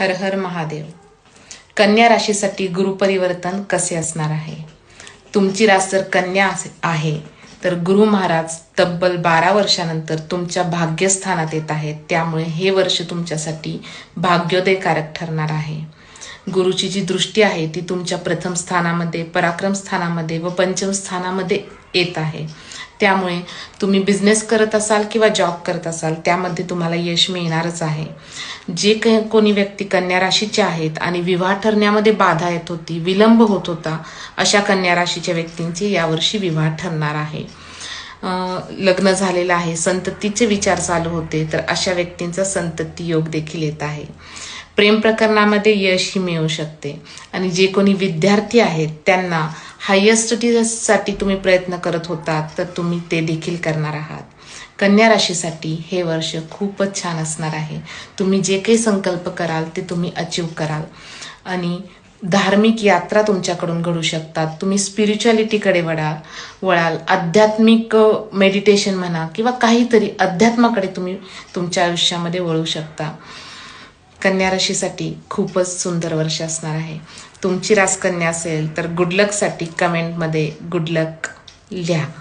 हर हर महादेव. कन्या राशीसाठी गुरुपरिवर्तन कसे असणार आहे? तुमची रास जर कन्या आहे तर गुरु महाराज तब्बल बारा वर्षानंतर तुमच्या भाग्यस्थानात येत आहेत. त्यामुळे हे वर्ष तुमच्यासाठी भाग्योदयकारक ठरणार आहे. गुरुची जी दृष्टी आहे ती तुमच्या प्रथम स्थानामध्ये पराक्रम स्थानामध्ये व पंचम स्थानामध्ये येत आहे. त्यामुळे तुम्ही बिझनेस करत असाल किंवा जॉब करत असाल त्यामध्ये तुम्हाला यश मिळणारच आहे. जे काही कोणी व्यक्ती कन्या राशीचे आहेत आणि विवाह ठरण्यामध्ये बाधा येत होती विलंब होत होता अशा कन्या राशीच्या व्यक्तींचे यावर्षी विवाह ठरणार आहे. लग्न झालेलं आहे संततीचे विचार चालू होते तर अशा व्यक्तींचा संतती योग देखील येत आहे. प्रेम प्रकरणामध्ये यशही मिळू शकते. आणि जे कोणी विद्यार्थी आहेत त्यांना हायएस्ट तुम्ही प्रयत्न करत होतात तर तुम्ही ते देखील करणार आहात. कन्या राशीसाठी हे वर्ष खूपच छान असणार आहे. तुम्ही जे काही संकल्प कराल ते तुम्ही अचीव कराल. आणि धार्मिक यात्रा तुमच्याकडून घडू शकतात. तुम्ही स्पिरिच्युअलिटीकडे वळाल वळाल. आध्यात्मिक मेडिटेशन म्हणा किंवा काहीतरी अध्यात्माकडे तुम्ही तुमच्या आयुष्यामध्ये वळू शकता. कन्या राशीसाठी खूपच सुंदर वर्ष असणार आहे. तुमची रासकन्या असेल तर गुडलकसाठी कमेंटमध्ये गुडलक लिहा.